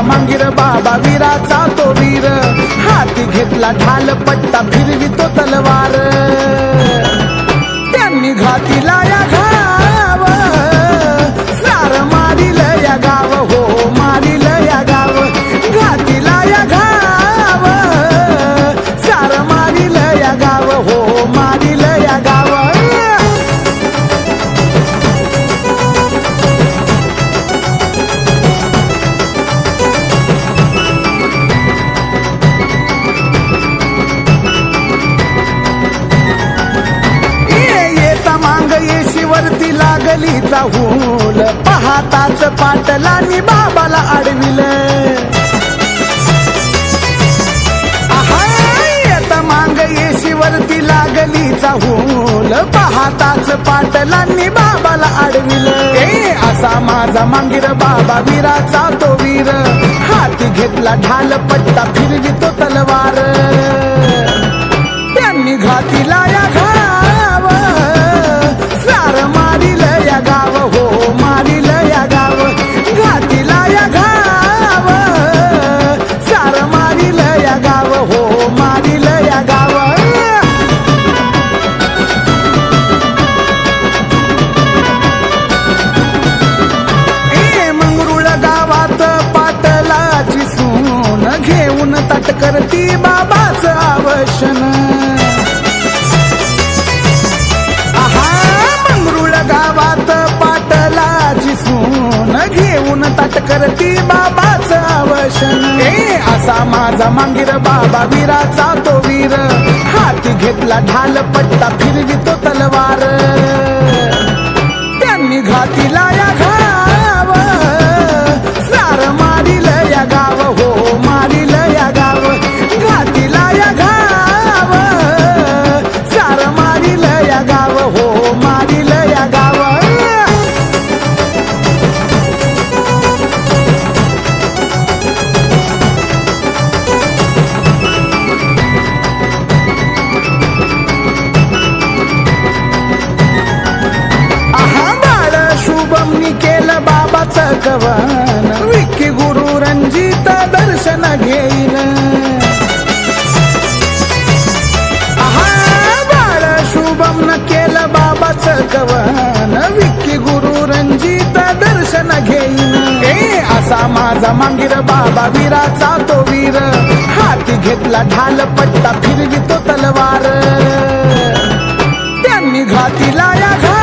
असा मांगीर बाबा वीराचा तो वीर. हाती घेतला ढाल पट्टा फिरवितो तलवार. त्यांनी घातीला येशीवरती लागलीचा हुल. पाहताच पाटलांनी बाबाला अडविल. आहा, येता मांग येशीवरती लागलीचा हुल. पाहताच पाटलांनी बाबाला अडविल. ए असा माझा मांगीर बाबा वीराचा तो वीर. हाती घेतला ढाल पट्टा फिरवितो तलवार. घेऊन तटकरती बाबाच आवशन आहा मंगरुळ गावात पाटलाची सून घेऊन तटकरती बाबाच आवशन ए असा माझा मांगीर बाबा वीराचा तो वीर. हाती घेतला ढाल पट्टा फिरवितो तलवार. त्यांनी घातीला बाबाचं विकी गुरु रणजित दर्शन घेईल बाळ शुभम न केलं बाबाचं कवन विकी गुरु रणजित दर्शन घेईन. ए असा माझा मांगीर बाबा वीराचा तो वीर हाती घेतला ढाल पट्टा फिरवितो तलवार. त्यांनी घातीला या घाव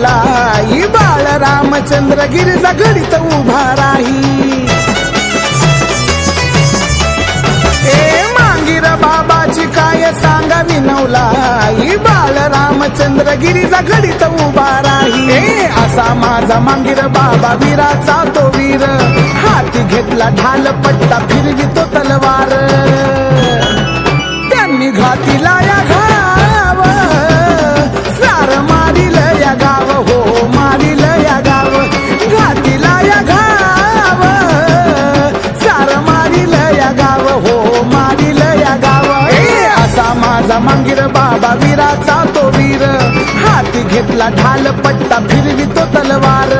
सांगावी ही बाळ रामचंद्र गिरिजा घडीत उभा राही. ए मांगीर बाबाची काय सांगा नवला ही बाळ रामचंद्र गिरिजा घडीत उभा राही. ए असा माझा मांगीर बाबा वीराचा तो वीर. हाती घेतला ढाल पट्टा फिरवितो तलवार. त्यांनी घातीला मांगीर बाबा वीराचा तो वीर. हाती घेतला ढाल पट्टा फिरवितो तलवार.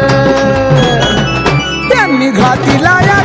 त्यांनी घातीला या